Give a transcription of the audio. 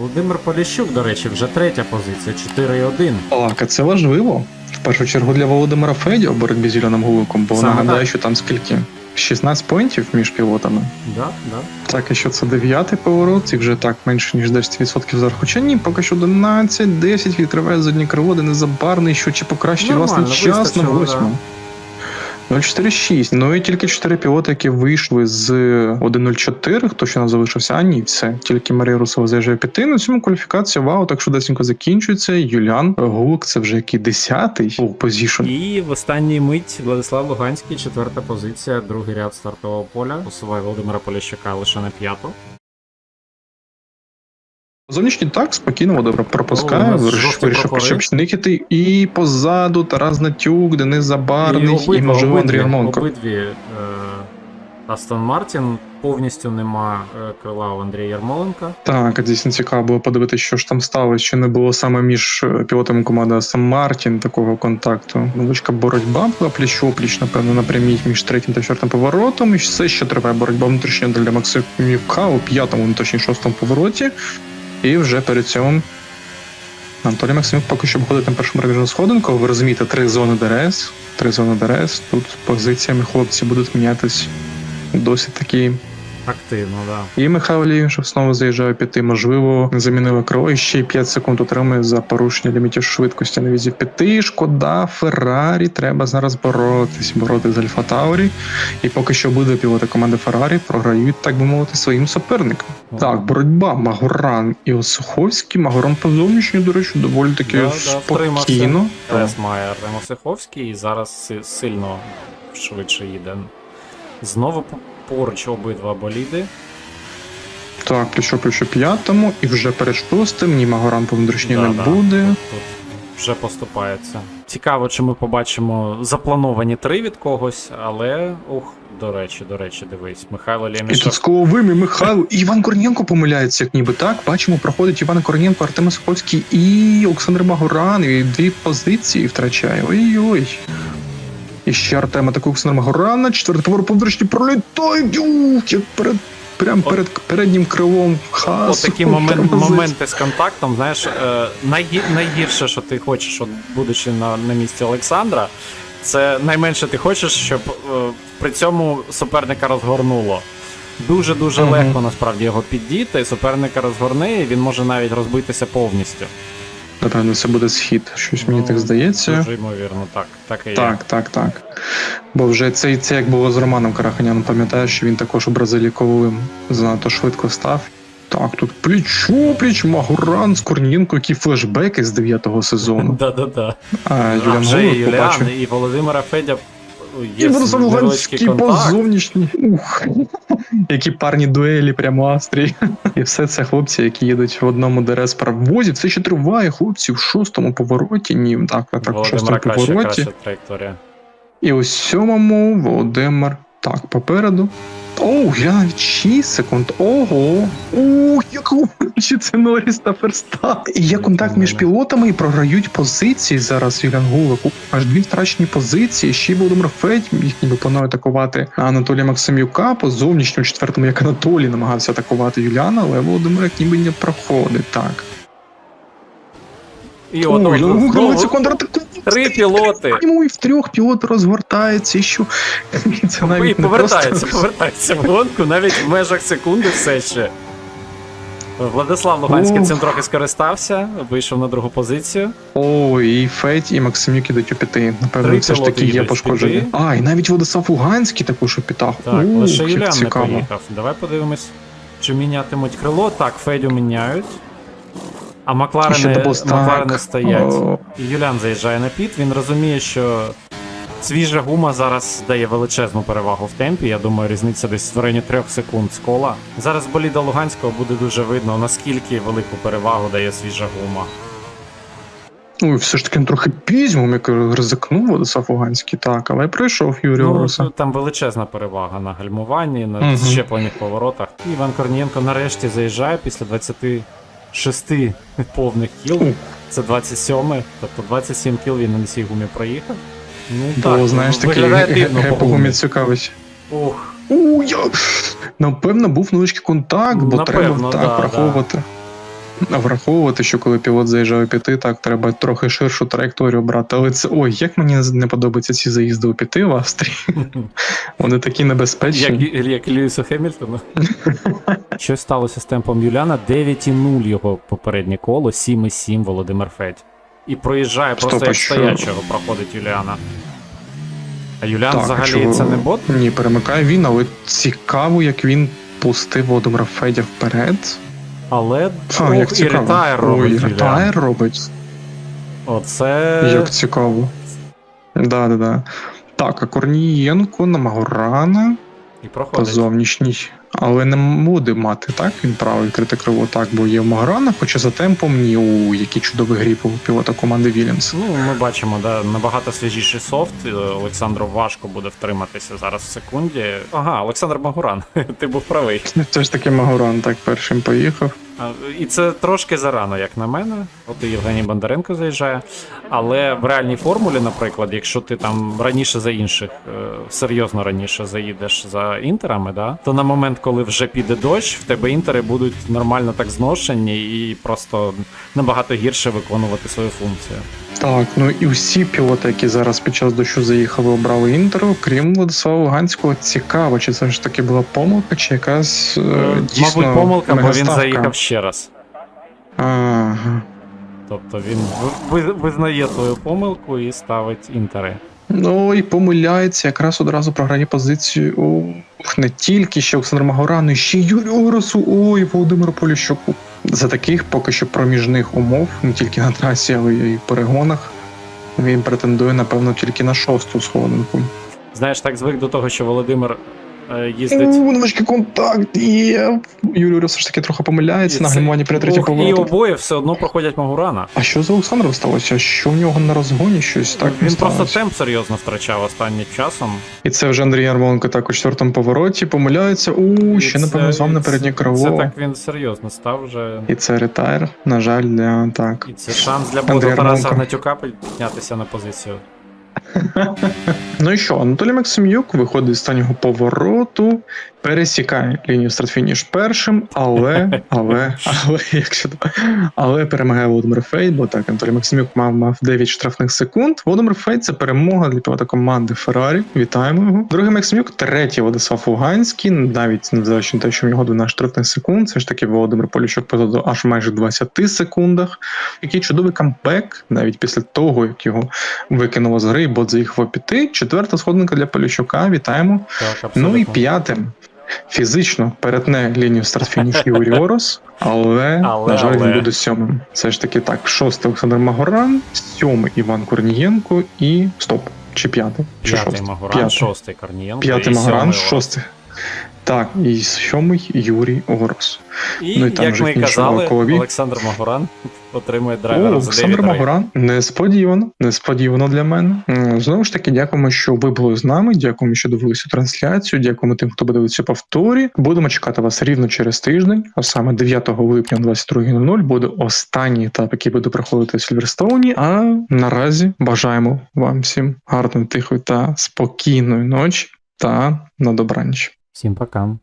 Володимир Поліщук, до речі, вже третя позиція, 4-1. Так, це важливо. В першу чергу для Володимира Федя в боротьбі з Юліаном Гуликом, бо Саме нагадаю, так. що там скільки? 16 поінтів між пілотами. Да, да. Так, і що це дев'ятий поворот, і вже так менше ніж 10% зараз. Хоча ні, поки що 11, 10 відкриває задні крило, де незабарний, що чи покращить власний час на вистачило, восьму. 0,46. Ну і тільки 4 пілоти, які вийшли з 1.04, хто ще не залишився, а ні, все. Тільки Марія Русова заїжджає п'яти. На цьому кваліфікація вау, так швидесенько закінчується. Юліан Гулик, це вже який десятий у позішн. І в останній мить Владислав Луганський, четверта позиція, другий ряд стартового поля. Посуває Володимира Поліщука лише на п'яту. Зовнішній так, спокійно Володимир пропускає, вирішив, жовті вирішив І позаду Тарас Натюк, Денис Забарний, і, можливо Андрій Ярмоленко. обидві е, Астон Мартін повністю нема е, крила у Андрія Ярмоленка. Так, дійсно цікаво було подивитися, що ж там сталося, чи не було саме між е, пілотами команди Астон Мартін такого контакту. Невеличка боротьба була пліч-опліч, напевно, напрямій між третім та четвертим поворотом. І все ще триває боротьба внутрішня для Максимюка у п'ятому, ну, точніше шостому повороті. І вже перед цим Анатолій Максимюк поки що обходить на першому регіону сходинку. Ви розумієте, три зони ДРС. Три зони ДРС. Тут позиціями хлопці будуть мінятись досить такі Активно, да. і Михайло Лівішев знову заїжджає п'яти. Можливо, замінили крило і ще й 5 секунд отримує за порушення лімітів швидкості на візі п'яти. Шкода, Феррарі. Треба зараз боротись, боротись з Альфа Таурі. І поки що буде пілоти команди Феррарі програють, так би мовити, своїм суперникам. Так, боротьба Магоран і Осуховський. Магоран по зовнішню, до речі, доволі таки Да, да, спокійно. Прес має Ремо Сиховський і зараз сильно швидше їде. Знову поруч обидва боліди. Так, плечо плечо п'ятому, і вже перед шостим. Ні, Магоран по внутрішній Да, не да. буде. Тут вже поступається. Цікаво, чи ми побачимо заплановані три від когось, але ух, до речі, до речі, дивись, Михайло І тут з Коловим і Михайло. І Іван Корнієнко помиляється, як ніби так. Бачимо, проходить Іван Корнієнко, Артем Суховський і Олександр Магоран. І дві позиції втрачає. Ой-ой. І ще Артем атакує Олександр Магорана. Четвертий поворот по внутрішній пролітає. Як перед, прям перед переднім крилом хасу. От такі момент, моменти з контактом, знаєш, е, найгі, найгірше, що ти хочеш, от, будучи на, на місці Олександра, це найменше ти хочеш, щоб е, при цьому суперника розгорнуло. Дуже-дуже Мгм. легко насправді його піддіти, суперника розгорне, і він може навіть розбитися повністю. Напевно, це буде схід. Щось мені Ну, так здається. Дуже ймовірно, так. Так і є. Так, так, так. Бо вже це, це як було з Романом Караханяном, пам'ятаєш, що він також у Бразилії кововим занадто швидко став. Так, тут плічу, пліч, Магуран з Корнієнко, які флешбеки з 9-го сезону. Да-да-да. А А Юліан вже і Голуб побачив. Юліан, і Володимира Федя І є Борислав невеличкий контакт. зовнішній. Ух. Які парні дуелі, прямо Австрії. І все це хлопці, які їдуть в одному ДРС паровозі. Це ще триває, хлопці, в шостому повороті. Ні, так, так, так, в шостому Володимира краще, повороті. краще траєкторія. І у сьомому Володимир. Так, попереду. Оу, я навіть 6 секунд. Ого. Ух, як чи це Норріс та Ферстап. І є контакт між пілотами і програють позиції зараз Юліан Гулик. Аж дві втрачені позиції. Ще й Володимир Федь, їх ніби планує атакувати Анатолія Максимюка. По зовнішньому четвертому, як Анатолій намагався атакувати Юліана, але Володимир як ніби не проходить. Так. І от, Ой, от, ну, знову контратаку. Три пілоти. Йому і в трьох пілот розгортається, і що І це І навіть не повертається, просто... повертається в гонку, навіть в межах секунди все ще. Владислав Луганський цим трохи скористався, вийшов на другу позицію. О, і Федь, і Максимюк ідуть у п'яти. Напевно, Три все ж пілоти таки є їдуть пошкодження. п'яти. А, і навіть Владислав Луганський також у. Так, Ух, лише як Юліан не цікаво. поїхав. Давай подивимось, чи мінятимуть крило. Так, Федю міняють. А І Макларени, Макларени стоять. І Юліан заїжджає на піт. Він розуміє, що свіжа гума зараз дає величезну перевагу в темпі. Я думаю, різниця десь в районі трьох секунд з кола. Зараз боліда Луганського буде дуже видно, наскільки велику перевагу дає свіжа гума. Ну, все ж таки він трохи пізьмом, як ризикнув Владислав Луганський, так, але пройшов Юрій Ну, Ороса. там величезна перевага на гальмуванні, на щеплених поворотах. Іван Корнієнко нарешті заїжджає після 26 повних кіл. Це 27, тобто 27 кіл він на цій гумі проїхав. Ну так, знаєш, такий по гумі. цікавить. Ух, У, я... Напевно, був невеличкий контакт, бо Напевно, треба так да, враховувати. враховувати, що коли пілот заїжджає у п'яти, так треба трохи ширшу траєкторію брати. Але це ой, як мені не подобаються ці заїзди у п'яти в Австрії. Вони такі Як, небезпечні. як Льюісу Хемільтону. Щось сталося з темпом Юліана. 9,0 його попереднє коло, 7,7 Володимир Федь. І проїжджає просто Стоп, як що? стоячого проходить Юліана. А Юліан Так, взагалі що- це не бот? Ні, перемикає він, але цікаво, як він пустив Володимира Федя вперед. Але А, ох, як і цікаво. ретайр робить Ой, ретайр робить. Оце. Як цікаво. Да, да, да. Так, а Корнієнко на Магорана І по проходить. зовнішній. Але не буде мати, так? Він право відкрите криво так, бо є в Магорана, хоча за темпом ні. У який чудовий грі пілота команди Вільямс. Ну, ми бачимо, да, набагато свіжіший софт. Е, Олександру важко буде втриматися зараз в секунді. Ага, Олександр Магуран, ти був правий. Це ж таки Магоран так першим поїхав. І це трошки зарано, як на мене. От і Євгеній Бондаренко заїжджає. Але в реальній формулі, наприклад, якщо ти там раніше за інших, е, серйозно раніше заїдеш за інтерами, да, то на момент, коли вже піде дощ, в тебе інтери будуть нормально так зношені і просто набагато гірше виконувати свою функцію. Так, ну і всі пілоти, які зараз під час дощу заїхали, обрали інтер, крім Владислава Луганського, цікаво, чи це ж таки була помилка, чи якась е, Е, дійсно Мабуть, помилка, бо він мегаставка? заїхав ще раз. Ага. Тобто він ви- ви- визнає свою помилку і ставить інтери. Ну і помиляється, якраз одразу програє позицію. Ух, не тільки ще Олександр Магорану, ще й Юрію Оросу, ой, Володимиру Поліщуку. За таких поки що проміжних умов, не тільки на трасі, але й перегонах. Він претендує, напевно, тільки на шосту сходинку. Знаєш, так звик до того, що Володимир їздить. У, невеличкий контакт є. Юрій Орос все ж таки трохи помиляється на гальмуванні при третій Ох, І обоє все одно проходять Магурана. А що з Олександром сталося? Що в нього на розгоні щось так він просто темп серйозно втрачав останнім часом. І це вже Андрій Ярмоленко так у четвертому повороті помиляється. У, ще напевно з вами на переднє крило. Це так він серйозно став вже. І це ретайр, на жаль, для так. І це шанс для Андрій Тараса Гнатюка піднятися на позицію. Ну і що, Анатолій Максимюк виходить з останнього повороту, пересікає лінію старт-фініш першим, але, але, але, якщо але перемагає Володимир Фейт, бо так, Анатолій Максимюк мав, мав 9 штрафних секунд. Володимир Фейт це перемога для пілота команди Феррарі. Вітаємо його. Другий Максимюк, третій Владислав Луганський, навіть незважаючи на те, що в нього 12 штрафних секунд. Це ж таки Володимир Поліщук позаду аж майже 20 секундах. Який чудовий камбек, навіть після того, як його викинуло з гри, бот їх вопіти, піти. Четверта сходинка для Поліщука. Вітаємо. Так. Ну і п'ятим. Фізично перетне лінію старт-фініш Юрій Орос, але, Але, на жаль, але. він буде сьомим. Це ж таки так: шостий Олександр Магоран, сьомий Іван Корнієнко і стоп. Чи п'ятий? Чи П'ятий шостий? Корнієнко. П'ятий Магоран, шостий. Так, і сьомий Юрій Орос. І, Ну і там як вже ми і казали, колові. Олександр Магуран отримує О, драйвера за Олександр 9 Магоран. Несподівано, несподівано для мене. Знову ж таки, дякуємо, що ви були з нами. Дякуємо, що дивилися трансляцію. Дякуємо тим, хто буде дивитися повторі. Будемо чекати вас рівно через тиждень, а саме 9 липня о 22.00 буде останній етап, який буде проходити в Сільверстоуні. А наразі бажаємо вам всім гарної, тихої та спокійної ночі та на добраніч. Всім пока.